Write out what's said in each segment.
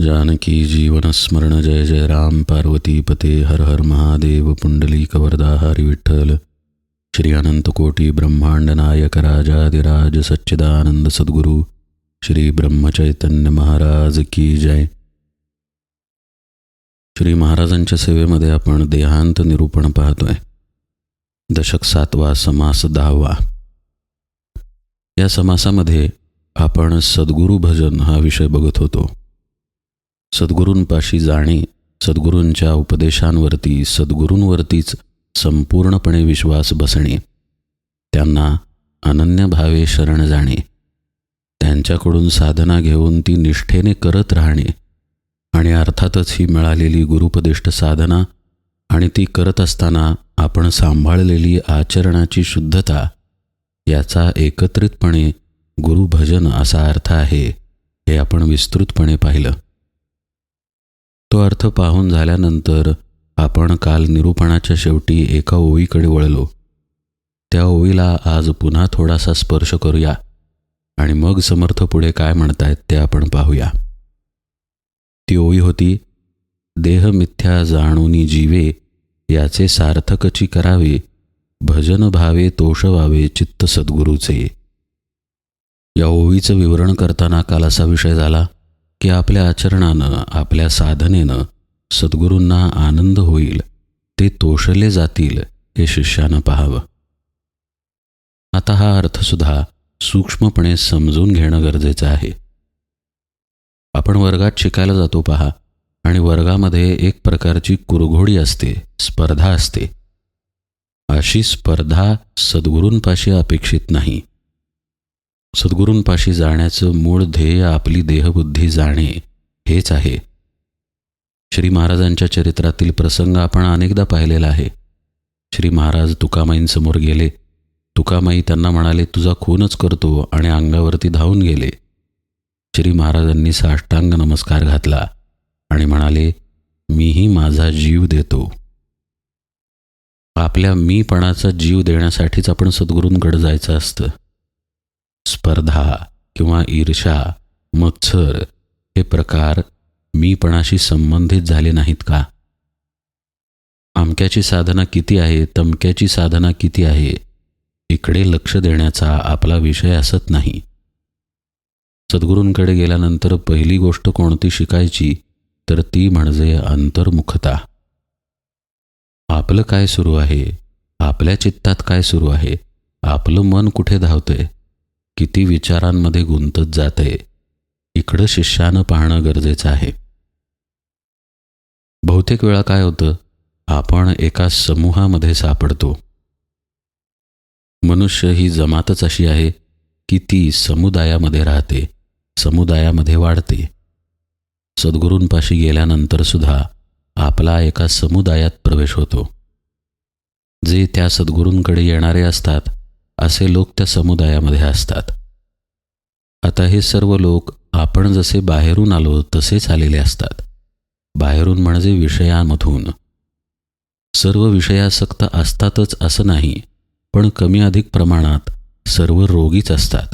जानकी जीवनस्मरण जय जय राम पार्वती पते हर हर महादेव पुंडली कवरदा हरी विठ्ठल। श्री अनंतकोटी ब्रह्मांड नायक राजाधिराज सच्चिदानंद सद्गुरु श्री ब्रह्मचैतन्य महाराज की जय। श्री महाराजांच्या सेवेमध्ये आपण देहांत निरूपण पाहतोय। दशक सातवा समास दहावा। या समासामध्ये आपण सद्गुरू भजन हा विषय बघत होतो। सद्गुरूंपाशी जाणे सद्गुरूंच्या उपदेशांवरती सद्गुरूंवरतीच संपूर्णपणे विश्वास बसणे त्यांना अनन्य भावे शरण जाणे त्यांच्याकडून साधना घेऊन ती निष्ठेने करत राहणे आणि अर्थातच ही मिळालेली गुरुपदिष्ट साधना आणि ती करत असताना आपण सांभाळलेली आचरणाची शुद्धता याचा एकत्रितपणे गुरुभजन असा अर्थ आहे हे आपण विस्तृतपणे पाहिलं. तो अर्थ पाहून झाल्यानंतर आपण काल निरूपणाच्या शेवटी एका ओळीकडे वळलो. त्या ओळीला आज पुन्हा थोडासा स्पर्श करूया आणि मग समर्थ पुढे काय म्हणतायत ते आपण पाहूया. ती ओळी होती देह मिथ्या जाणूनी जीवे याचे सार्थकची करावे भजन भावे तोष व्हावे चित्त सद्गुरूचे. या ओळीचं विवरण करताना काल असा विषय झाला की आपल्या आचरणानं आपल्या साधनेनं सद्गुरूंना आनंद होईल ते तोषले जातील हे शिष्यानं पाहावं. आता हा अर्थसुद्धा सूक्ष्मपणे समजून घेणं गरजेचं आहे. आपण वर्गात शिकायला जातो पहा आणि वर्गामध्ये एक प्रकारची कुरघोडी असते स्पर्धा असते. अशी स्पर्धा सद्गुरूंपाशी अपेक्षित नाही. सद्गुरूंपाशी जाण्याचं मूळ ध्येय आपली देहबुद्धी जाणे हेच आहे. श्री महाराजांच्या चरित्रातील प्रसंग आपण अनेकदा पाहिलेला आहे. श्री महाराज तुकामाईंसमोर गेले. तुकामाई त्यांना म्हणाले तुझा खूनच करतो आणि अंगावरती धावून गेले. श्री महाराजांनी साष्टांग नमस्कार घातला आणि म्हणाले मीही माझा जीव देतो. आपल्या मीपणाचा जीव देण्यासाठीच आपण सद्गुरूंकडे जायचं असतं. स्पर्धा किंवा ईर्षा मत्सर हे प्रकार मीपणाशी संबंधित झाले नाहीत का? अमक्याची साधना किती आहे तमक्याची साधना किती आहे इकडे लक्ष देण्याचा आपला विषय असत नाही. सद्गुरूंकडे गेल्यानंतर पहिली गोष्ट कोणती शिकायची तर ती म्हणजे अंतर्मुखता. आपलं काय सुरू आहे आपल्या चित्तात काय सुरू आहे आपलं मन कुठे धावतंय? किती विचारांमध्ये गुंतत जाते इकडं शिष्यानं पाहणं गरजेचं आहे. बहुतेक वेळा काय होतं आपण एका समूहामध्ये सापडतो. मनुष्य ही जमातच अशी आहे की ती समुदायामध्ये राहते समुदायामध्ये वाढते. सद्गुरूंपाशी गेल्यानंतर सुद्धा आपला एका समुदायात प्रवेश होतो. जे त्या सद्गुरूंकडे येणारे असतात असे लोक त्या समुदायामध्ये असतात. आता हे सर्व लोक आपण जसे बाहेरून आलो तसेच आलेले असतात. बाहेरून म्हणजे विषयांमधून. सर्व विषयासक्त असतातच असं नाही पण कमी अधिक प्रमाणात सर्व रोगीच असतात.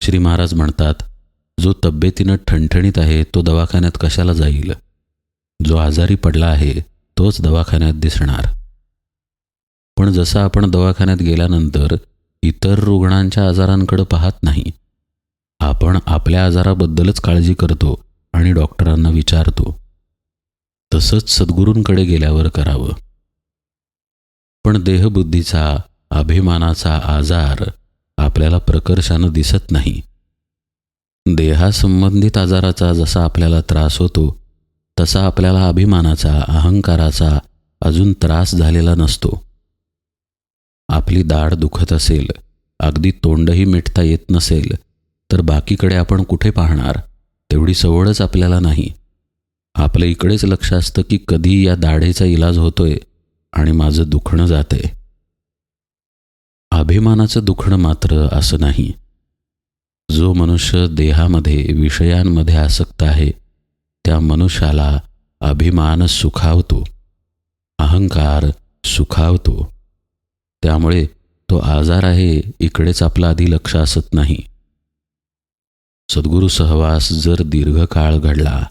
श्री महाराज म्हणतात जो तब्येतीनं ठणठणीत आहे तो दवाखान्यात कशाला जाईल? जो आजारी पडला आहे तोच दवाखान्यात दिसणार. पण जसं आपण दवाखान्यात गेल्यानंतर इतर रुग्णांच्या आजारांकडे पाहत नाही आपण आपल्या आजाराबद्दलच काळजी करतो आणि डॉक्टरांना विचारतो. तसंच सद्गुरूंकडे गेल्यावर करावं. पण देहबुद्धीचा अभिमानाचा आजार आपल्याला प्रकर्षानं दिसत नाही. देहासंबंधित आजाराचा जसा आपल्याला त्रास होतो तसा आपल्याला अभिमानाचा अहंकाराचा अजून त्रास झालेला नसतो. आपली दाढ दुखत असेल अगदी तोंडही मिटता येत नसेल तर बाकीकडे आपण कुठे पाहणार? तेवढी सवडच आपल्याला नाही. आपलं इकडेच लक्ष असतं की कधी या दाढेचा इलाज होतोय आणि माझं दुखणं जातंय. अभिमानाचं दुखणं मात्र असं नाही. जो मनुष्य देहामध्ये विषयांमध्ये आसक्त आहे त्या मनुष्याला अभिमान सुखावतो अहंकार सुखावतो. त्यामुळे तो आजार आहे इकडेच आपलं आधी लक्ष असत नाही. सद्गुरू सहवास जर दीर्घकाळ घडला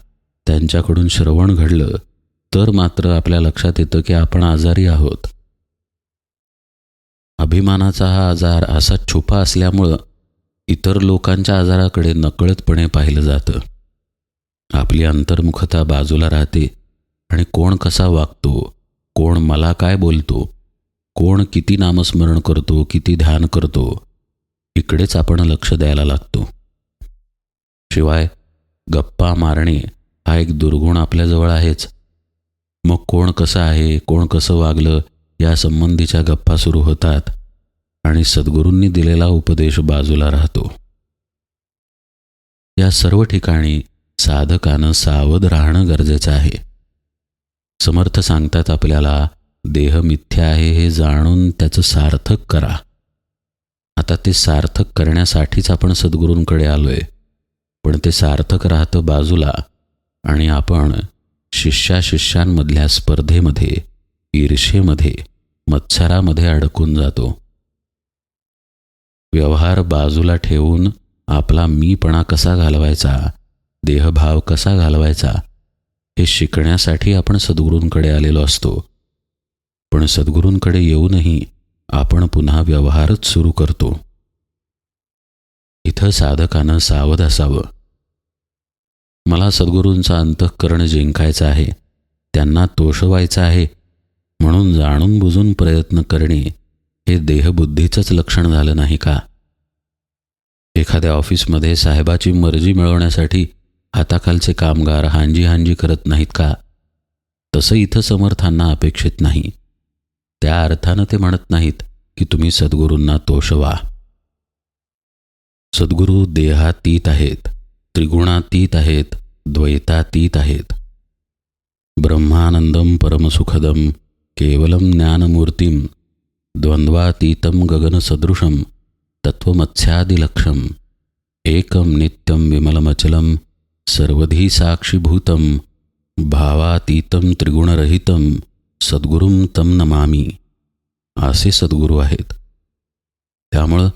त्यांच्याकडून श्रवण घडलं तर मात्र आपल्या लक्षात येतं की आपण आजारी आहोत. अभिमानाचा हा आजार असा छुपा असल्यामुळं इतर लोकांच्या आजाराकडे नकळतपणे पाहिलं जातं. आपली अंतर्मुखता बाजूला राहते आणि कोण कसा वागतो कोण मला काय बोलतो कोण किती नामस्मरण करतो किती ध्यान करतो इकडेच आपण लक्ष द्यायला लागतो. शिवाय गप्पा मारणे हा एक दुर्गुण आपल्याजवळ आहेच. मग कोण कसं आहे कोण कसं वागलं या संबंधीच्या गप्पा सुरू होतात आणि सद्गुरूंनी दिलेला उपदेश बाजूला राहतो. या सर्व ठिकाणी साधकानं सावध राहणं गरजेचं आहे. समर्थ सांगतात आपल्याला देह मिथ्या आहे हे जाणून त्याचं सार्थक करा. आता ते सार्थक करण्यासाठीच आपण सद्गुरूंकडे आलोय. पण ते सार्थक राहतं बाजूला आणि आपण शिष्याशिष्यांमधल्या स्पर्धेमध्ये ईर्षेमध्ये मत्सरामध्ये अडकून जातो. व्यवहार बाजूला ठेवून आपला मीपणा कसा घालवायचा देहभाव कसा घालवायचा हे शिकण्यासाठी आपण सद्गुरूंकडे आलेलो असतो. पण सद्गुरूंकडे येऊनही आपण पुन्हा व्यवहारच सुरू करतो. इथं साधकानं सावध असावं. मला सद्गुरूंचं अंतःकरण जिंकायचं आहे त्यांना तोषवायचं आहे म्हणून जाणून बुजून प्रयत्न करणे हे देहबुद्धीचंच लक्षण झालं नाही का? एखाद्या ऑफिसमध्ये साहेबाची मर्जी मिळवण्यासाठी हाताखालचे कामगार हांजी हांजी करत नाहीत का? तसं इथं समर्थांना अपेक्षित नाही. त्या अर्थानं ते म्हणत नाहीत की तुम्ही सद्गुरूंना तोषवा. सद्गुरू देहातीत आहेत त्रिगुणातीत आहेत द्वैतातीत आहेत. ब्रह्मानंदम परमसुखदम केवलम ज्ञानमूर्तीम द्वंद्वातीतं गगनसदृशं तत्वमत्स्यादिलक्षम एकं नित्यं विमलमचलं सर्वधी साक्षीभूतम भावातीतं त्रिगुणरहितं सद्गुरुं तं नमामी असे सद्गुरू आहेत. त्यामुळं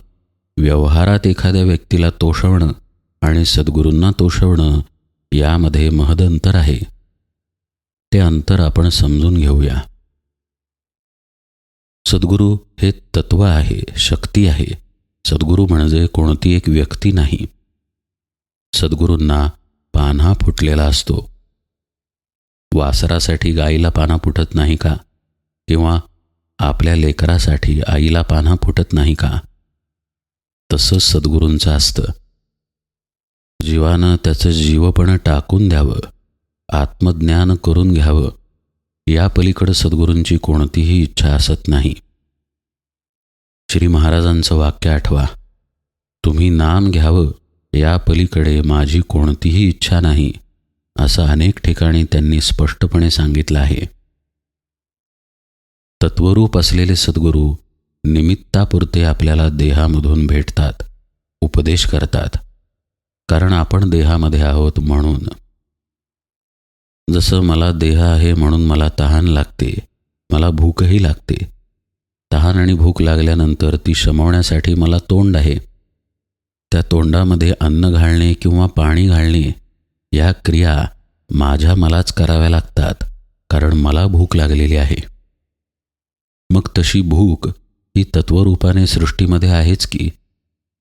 व्यवहारात एखाद्या व्यक्तीला तोषवणं आणि सद्गुरूंना तोषवणं यामध्ये महद अंतर आहे. ते अंतर आपण समजून घेऊया. सद्गुरू हे तत्व आहे शक्ती आहे. सद्गुरू म्हणजे कोणती एक व्यक्ती नाही. सद्गुरूंना पान्हा फुटलेला असतो. वासरासाठी गाईला पाना फुटत नाही का? किंवा आपल्या लेकरासाठी आईला पाना फुटत नाही का? तसंच सद्गुरूंचं असतं. जीवानं त्याचं जीवपण टाकून द्यावं. आत्मज्ञान करून घ्यावं. या पलीकडं सद्गुरूंची कोणतीही इच्छा असत नाही. श्री महाराजांचं वाक्य आठवा. तुम्ही नाम घ्यावं. या पलीकडे माझी कोणतीही इच्छा नाही. असं अनेक ठिकाणी त्यांनी स्पष्टपणे सांगितलं आहे. तत्वरूप असलेले सद्गुरू निमित्तापुरते आपल्याला देहामधून भेटतात उपदेश करतात कारण आपण देहामध्ये आहोत म्हणून. जसं मला देह आहे म्हणून मला तहान लागते मला भूकही लागते. तहान आणि भूक लागल्यानंतर ती शमवण्यासाठी मला तोंड आहे. त्या तोंडामध्ये अन्न घालणे किंवा पाणी घालणे या क्रिया माझ्या मलाच कराव्या लागतात कारण मला भूक लागलेली आहे. मग तशी भूक ही तत्वरूपाने सृष्टीमध्ये आहेच की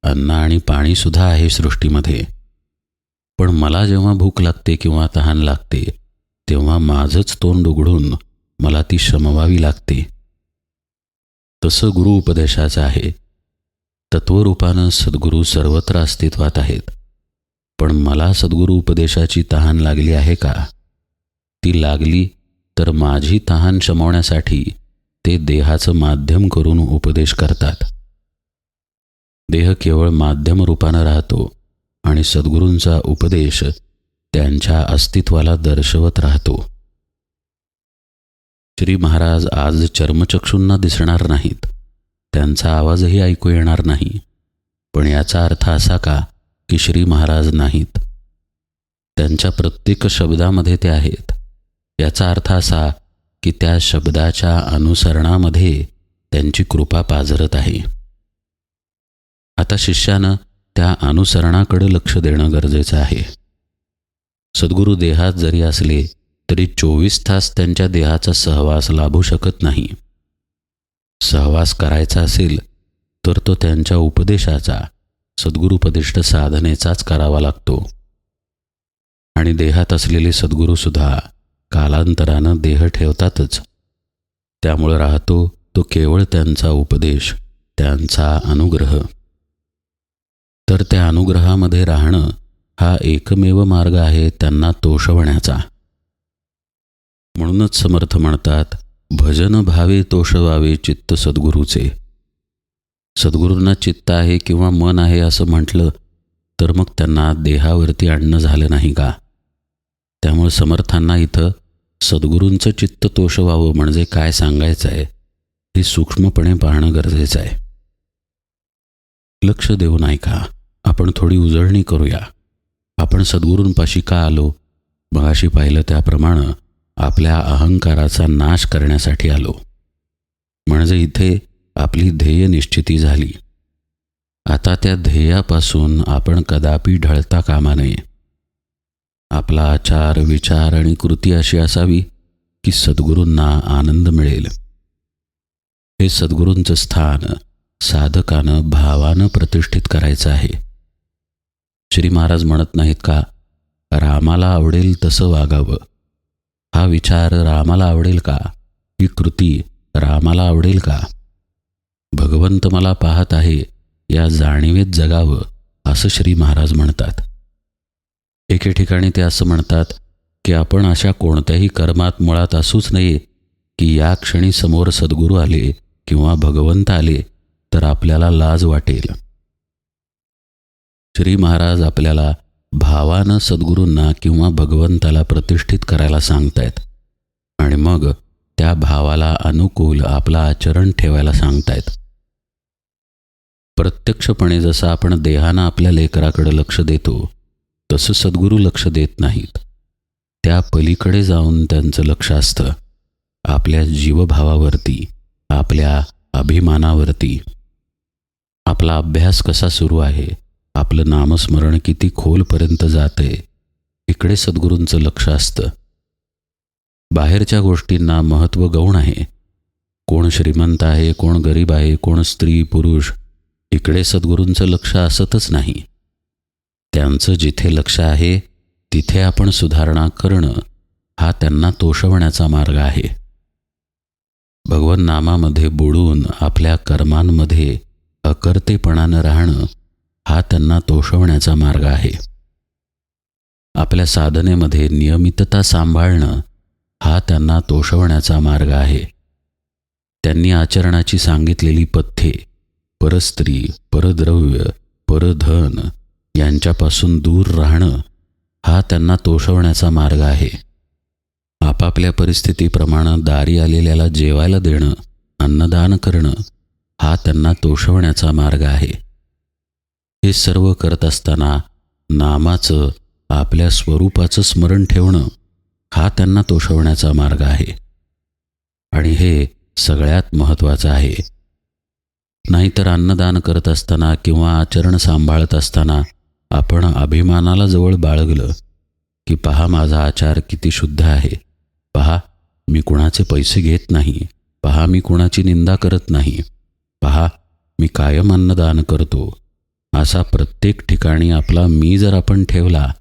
अन्न आणि पाणीसुद्धा आहे सृष्टीमध्ये. पण मला जेव्हा भूक लागते किंवा तहान लागते तेव्हा माझंच तोंड उघडून मला ती शमवावी लागते. तसं गुरु उपदेशाचं आहे. तत्वरूपानं सद्गुरू सर्वत्र अस्तित्वात आहेत. पण मला सद्गुरू उपदेशाची तहान लागली आहे का? ती लागली तर माझी तहान शमवण्यासाठी ते देहाचं माध्यम करून उपदेश करतात. देह केवळ माध्यम रूपानं राहतो आणि सद्गुरूंचा उपदेश त्यांच्या अस्तित्वाला दर्शवत राहतो. श्री महाराज आज चर्मचक्षूंना दिसणार नाहीत. त्यांचा आवाजही ऐकू येणार नाही. पण याचा अर्थ असा का की श्री महाराज नाहीत. त्यांच्या प्रत्येक शब्दामध्ये ते आहेत. याचा अर्थ असा की त्या शब्दाच्या अनुसरणामध्ये त्यांची कृपा पाझरत आहे. आता शिष्यानं त्या अनुसरणाकडे लक्ष देणं गरजेचं आहे. सद्गुरू देहात जरी असले तरी चोवीस तास त्यांच्या देहाचा सहवास लाभू शकत नाही. सहवास करायचा असेल तर तो त्यांच्या उपदेशाचा सद्गुरुपदिष्ट साधनेचाच करावा लागतो. आणि देहात असलेले सद्गुरूसुद्धा कालांतरानं देह ठेवतातच. त्यामुळं राहतो तो केवळ त्यांचा उपदेश त्यांचा अनुग्रह. तर त्या अनुग्रहामध्ये राहणं हा एकमेव मार्ग आहे त्यांना तोषवण्याचा. म्हणूनच समर्थ म्हणतात भजन भावे तोषवावे चित्त सद्गुरूचे. सद्गुरूंना चित्त आहे किंवा मन आहे असं म्हटलं तर मग त्यांना देहावरती आणणं झालं नाही का? त्यामुळे समर्थांना इथं सद्गुरूंचं चित्त व्हावं म्हणजे काय सांगायचं आहे हे सूक्ष्मपणे पाहणं गरजेचं आहे. लक्ष देऊन ऐका आपण थोडी उजळणी करूया. आपण सद्गुरूंपाशी का आलो? मगाशी पाहिलं त्याप्रमाणे आपल्या अहंकाराचा नाश करण्यासाठी आलो. म्हणजे इथे आपली ध्येय निश्चिती झाली. आता त्या ध्येयापासून आपण कदापि ढळता कामा नये. आपला आचार विचार आणि कृती अशी असावी की सद्गुरूंना आनंद मिळेल. हे सद्गुरूंचं स्थान साधकानं भावानं प्रतिष्ठित करायचं आहे. श्री महाराज म्हणत नाहीत का रामाला आवडेल तसं वागावं. हा विचार रामाला आवडेल का? ही कृती रामाला आवडेल का? भगवंत मला पाहत आहे या जाणीवेत जगावं असं श्री महाराज म्हणतात. एके ठिकाणी ते असं म्हणतात की आपण अशा कोणत्याही कर्मात मुळात असूच नये की या क्षणी समोर सद्गुरू आले किंवा भगवंत आले तर आपल्याला लाज वाटेल. श्री महाराज आपल्याला भावानं सद्गुरूंना किंवा भगवंताला प्रतिष्ठित करायला सांगतायत आणि मग त्या भावाला अनुकूल आपला आचरण ठेवायला सांगतायत. प्रत्यक्षपणे जसं आपण देहानं आपल्या लेकराकडे लक्ष देतो तसं सद्गुरू लक्ष देत नाहीत. त्या पलीकडे जाऊन त्यांचं लक्ष असतं आपल्या जीवभावावरती आपल्या अभिमानावरती. आपला अभ्यास कसा सुरू आहे आपलं नामस्मरण किती खोलपर्यंत जाते इकडे सद्गुरूंचं लक्ष असतं बाहेरच्या गोष्टींना महत्त्व गौण आहे. कोण श्रीमंत आहे कोण गरीब आहे कोण स्त्री पुरुष इकडे सद्गुरूंचं लक्ष असतच नाही. त्यांचं जिथे लक्ष आहे तिथे आपण सुधारणा करणं हा त्यांना तोषवण्याचा मार्ग आहे. भगवन नामामध्ये बुडून आपल्या कर्मांमध्ये अकर्तेपणानं राहणं हा त्यांना तोषवण्याचा मार्ग आहे. आपल्या साधनेमध्ये नियमितता सांभाळणं हा त्यांना तोषवण्याचा मार्ग आहे. त्यांनी आचरणाची सांगितलेली पथ्ये परस्त्री परद्रव्य परधन यांच्यापासून दूर राहणं हा त्यांना तोषवण्याचा मार्ग आहे. आपापल्या परिस्थितीप्रमाणे दारी आलेल्याला जेवायला देणं अन्नदान करणं हा त्यांना तोषवण्याचा मार्ग आहे. हे सर्व करत असताना नामाचं आपल्या स्वरूपाचं स्मरण ठेवणं हा त्यांना तोषवण्याचा मार्ग आहे. आणि हे सगळ्यात महत्त्वाचं आहे. नाहीतर अन्नदान करत असताना किंवा आचरण सांभाळत असताना आपण अभिमानाला जवळ बाळगलं की पहा माझा आचार किती शुद्ध आहे. पहा मी कुणाचे पैसे घेत नाही. पहा मी कुणाची निंदा करत नाही. पहा मी कायम अन्नदान करतो. असा प्रत्येक ठिकाणी आपला मी जर आपण ठेवला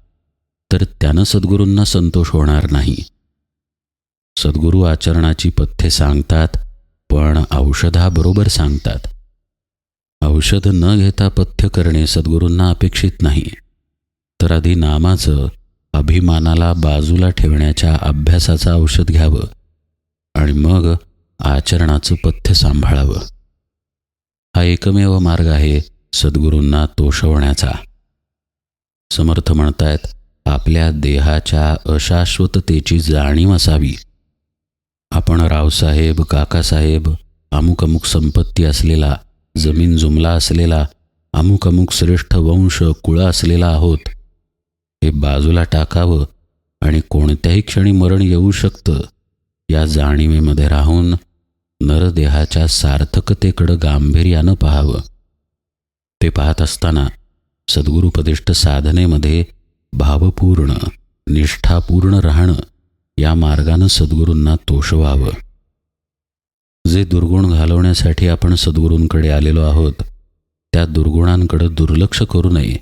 तर त्यानं सद्गुरूंना संतोष होणार नाही. सद्गुरू आचरणाची पथ्ये सांगतात पण औषधाबरोबर सांगतात. औषध न घेता पथ्य करणे सद्गुरूंना अपेक्षित नाही. तर आधी नामाचं अभिमानाला बाजूला ठेवण्याच्या अभ्यासाचं औषध घ्यावं आणि मग आचरणाचं पथ्य सांभाळावं. हा एकमेव मार्ग आहे सद्गुरूंना तोषवण्याचा. समर्थ म्हणतायत आपल्या देहाच्या अशाश्वततेची जाणीव असावी. आपण रावसाहेब काकासाहेब अमुक अमुक संपत्ती असलेला जमीन जुमला असलेला अमुक अमुक श्रेष्ठ वंश कुळा असलेला आहोत. हे बाजूला टाकावं आणि कोणत्याही क्षणी मरण येऊ शकतं या जाणीवेमध्ये राहून नरदेहाच्या सार्थकतेकडं गांभीर्यानं पाहावं. ते पाहत असताना सद्गुरुपदिष्ट साधनेमध्ये भावपूर्ण निष्ठापूर्ण राहणं या मार्गानं सद्गुरूंना तोष व्हावं जे दुर्गुण घालवण्यासाठी आपण सद्गुरूंकडे आलेलो आहोत त्या दुर्गुणांकडे दुर्लक्ष करू नये.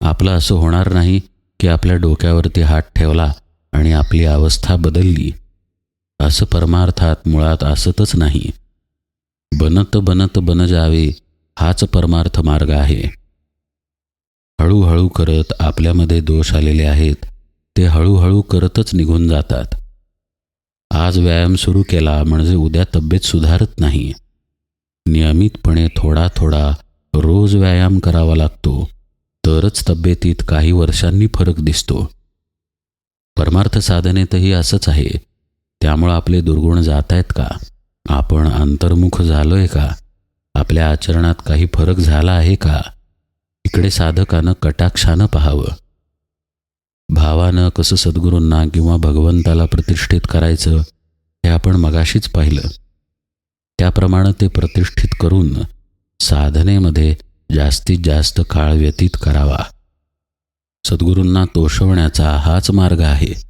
आपलं असं होणार नाही की आपल्या डोक्यावरती हात ठेवला आणि आपली अवस्था बदलली. असं परमार्थात मुळात असतच नाही. बनत बनत बन जावे हाच परमार्थ मार्ग आहे. हळूहळू करत आपल्यामध्ये दोष आलेले आहेत ते हळूहळू करतच निघून जातात. आज व्यायाम सुरू केला म्हणजे उद्या तब्येत सुधारत नाही. नियमितपणे थोडा थोडा रोज व्यायाम करावा लागतो. तरच तब्येतीत काही वर्षांनी फरक दिसतो. परमार्थ साधनेतही असंच आहे. त्यामुळं आपले दुर्गुण जात आहेत का? आपण अंतर्मुख झालोय का? आपल्या आचरणात काही फरक झाला आहे का? इकडे साधकानं कटाक्षानं पाहावं. भावानं कसं सद्गुरूंना किंवा भगवंताला प्रतिष्ठित करायचं हे आपण मगाशीच पाहिलं. त्याप्रमाणे ते प्रतिष्ठित करून साधनेमध्ये जास्तीत जास्त काळ व्यतीत करावा. सद्गुरूंना तोषवण्याचा हाच मार्ग आहे.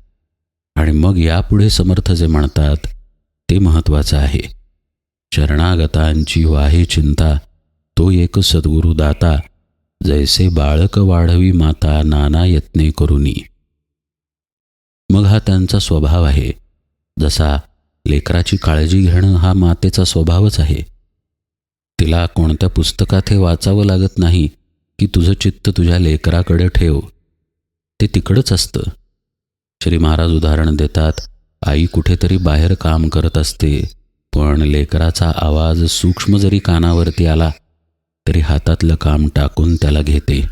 आणि मग यापुढे समर्थ जे म्हणतात ते महत्त्वाचं आहे. शरणागतांची वाहे चिंता तो एक सद्गुरू दाता जैसे बाळक वाढवी माता नाना यत्ने करुनी. मग हा त्यांचा स्वभाव आहे. जसा लेकराची काळजी घेणं हा मातेचा स्वभावच आहे. तिला कोणत्या पुस्तकात हे वाचावं लागत नाही की तुझं चित्त तुझ्या लेकराकडे ठेव. ते तिकडंच असतं. श्री महाराज उदाहरण देतात आई कुठेतरी बाहेर काम करत असते पण लेकराचा आवाज सूक्ष्म जरी कानावरती आला तरी हातातलं काम टाकून त्याला घेते.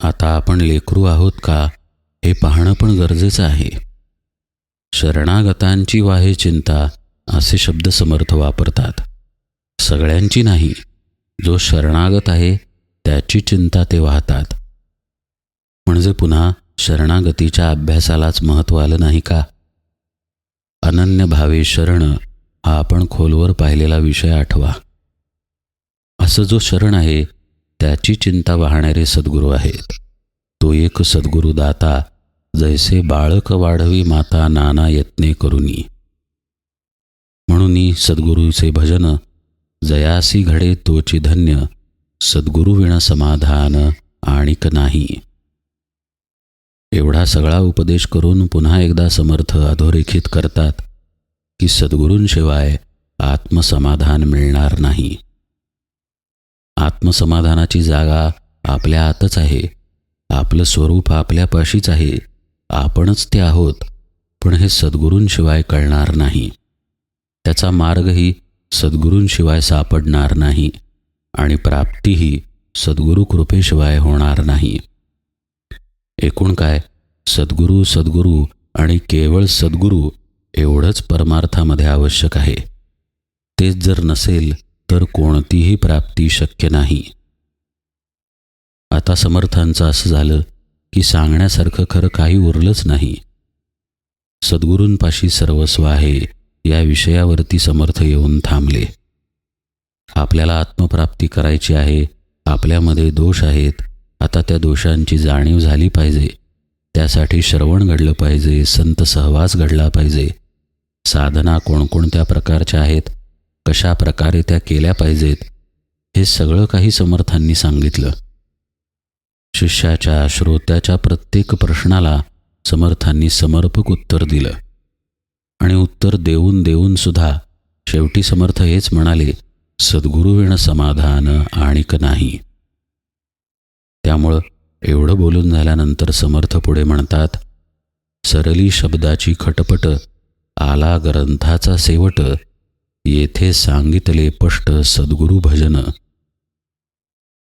आता आपण लेकरू आहोत का? हे पाहणं पण गरजेचं आहे. शरणागतांची वाहे चिंता असे शब्द समर्थ वापरतात. सगळ्यांची नाही जो शरणागत आहे त्याची चिंता ते वाहतात. म्हणजे पुन्हा शरणागतीच्या अभ्यासालाच महत्त्व आलं नाही का? अनन्य भावे शरण हा आपण खोलवर पाहिलेला विषय आठवा. असं जो शरण आहे त्याची चिंता वाहणारे सद्गुरू आहेत. तो एक सद्गुरुदाता जैसे बाळक वाढवी माता नाना यत्ने करुनी. म्हणून सद्गुरूचे भजन जयासी घडे तोची धन्य सद्गुरुविण समाधान आणिक नाही. एवढा सगळा उपदेश करून पुन्हा एकदा समर्थ अधोरेखित करतात की सद्गुरूंशिवाय आत्मसमाधान मिळणार नाही. आत्मसमाधानाची जागा आपल्या आतच आहे. आपलं स्वरूप आपल्यापाशीच आहे. आपणच ते आहोत पण हे सद्गुरूंशिवाय कळणार नाही. त्याचा मार्गही सद्गुरूंशिवाय सापडणार नाही आणि प्राप्तीही सद्गुरू कृपेशिवाय होणार नाही. एकूण काय सद्गुरू सद्गुरू आणि केवळ सद्गुरू एवढंच परमार्थामध्ये आवश्यक आहे. तेच जर नसेल तर कोणतीही प्राप्ती शक्य नाही. आता समर्थांचं असं झालं की सांगण्यासारखं खरं काही उरलंच नाही. सद्गुरूंपाशी सर्वस्व आहे या विषयावरती समर्थ येऊन थांबले. आपल्याला आत्मप्राप्ती करायची आहे आपल्यामध्ये दोष आहेत आता त्या दोषांची जाणीव झाली पाहिजे. त्यासाठी श्रवण घडलं पाहिजे संत सहवास घडला पाहिजे. साधना कोणकोणत्या प्रकारच्या आहेत कशा प्रकारे त्या केल्या पाहिजेत हे सगळं काही समर्थांनी सांगितलं. शिष्याच्या श्रोत्याच्या प्रत्येक प्रश्नाला समर्थांनी समर्पक उत्तर दिलं. आणि उत्तर देऊन देऊन सुद्धा शेवटी समर्थ हेच म्हणाले सद्गुरुविण समाधान आणिक नाही. त्यामुळं एवढं बोलून झाल्यानंतर समर्थ पुढे म्हणतात सरली शब्दाची खटपट आला ग्रंथाचा सेवट येथे सांगितले पष्ट सद्गुरु भजन.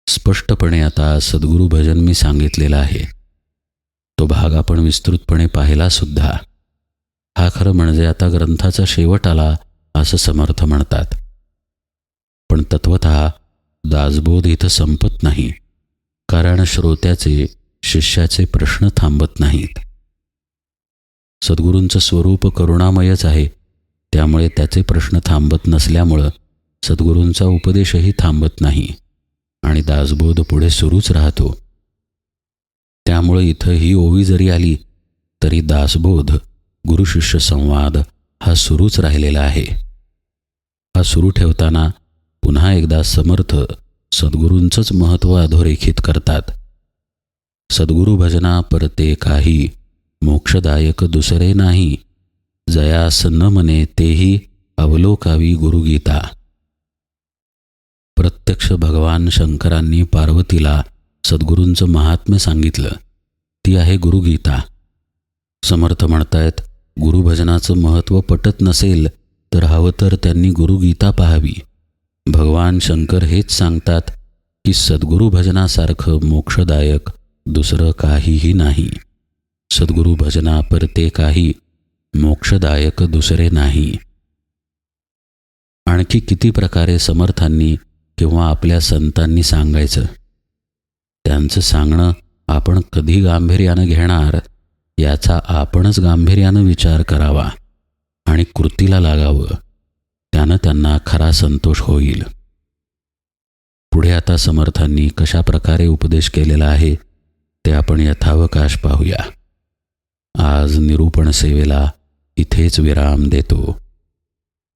स्पष्टपणे आता सद्गुरू भजन मी सांगितलेला आहे. तो भाग आपण विस्तृतपणे पाहिला सुद्धा. हा खरं म्हणजे आता ग्रंथाचा शेवट आला असं समर्थ म्हणतात. पण तत्वत दासबोध इथं संपत नाही. कारण श्रोत्याचे शिष्याचे प्रश्न थांबत नाहीत. सद्गुरूंचं स्वरूप करुणामयच आहे. त्यामुळे त्याचे प्रश्न थांबत नसल्यामुळं सद्गुरूंचा उपदेशही थांबत नाही. आणि दासबोध पुढे सुरूच राहतो. त्यामुळे इथं ही ओवी जरी आली तरी दासबोध गुरुशिष्य संवाद हा सुरूच राहिलेला आहे. हा सुरू ठेवताना पुन्हा एकदा समर्थ सद्गुरूंचंच महत्त्व अधोरेखित करतात. सद्गुरू भजना परते काही मोक्षदायक दुसरे नाही. जयास न मने तेही अवलोकावी गुरुगीता. प्रत्यक्ष भगवान शंकरांनी पार्वतीला सद्गुरूंचं महात्म्य सांगितलं. ती आहे गुरुगीता. समर्थ म्हणतायत गुरुभजनाचं महत्त्व पटत नसेल तर हवं तर त्यांनी गुरुगीता पाहावी. भगवान शंकर हेच सांगतात की सद्गुरू भजनासारखं मोक्षदायक दुसरं काहीही नाही. सद्गुरू भजना परते काही मोक्षदायक दुसरे नाही. आणखी किती प्रकारे समर्थांनी किंवा आपल्या संतांनी सांगायचं. त्यांचं सांगणं आपण कधी गांभीर्यानं घेणार याचा आपणच गांभीर्यानं विचार करावा आणि कृतीला लागावं. त्यानं त्यांना खरा संतोष होईल. पुढे आता समर्थांनी कशा प्रकारे उपदेश केलेला आहे ते आपण यथावकाश पाहूया. आज निरूपण सेवेला इथेच विराम देतो.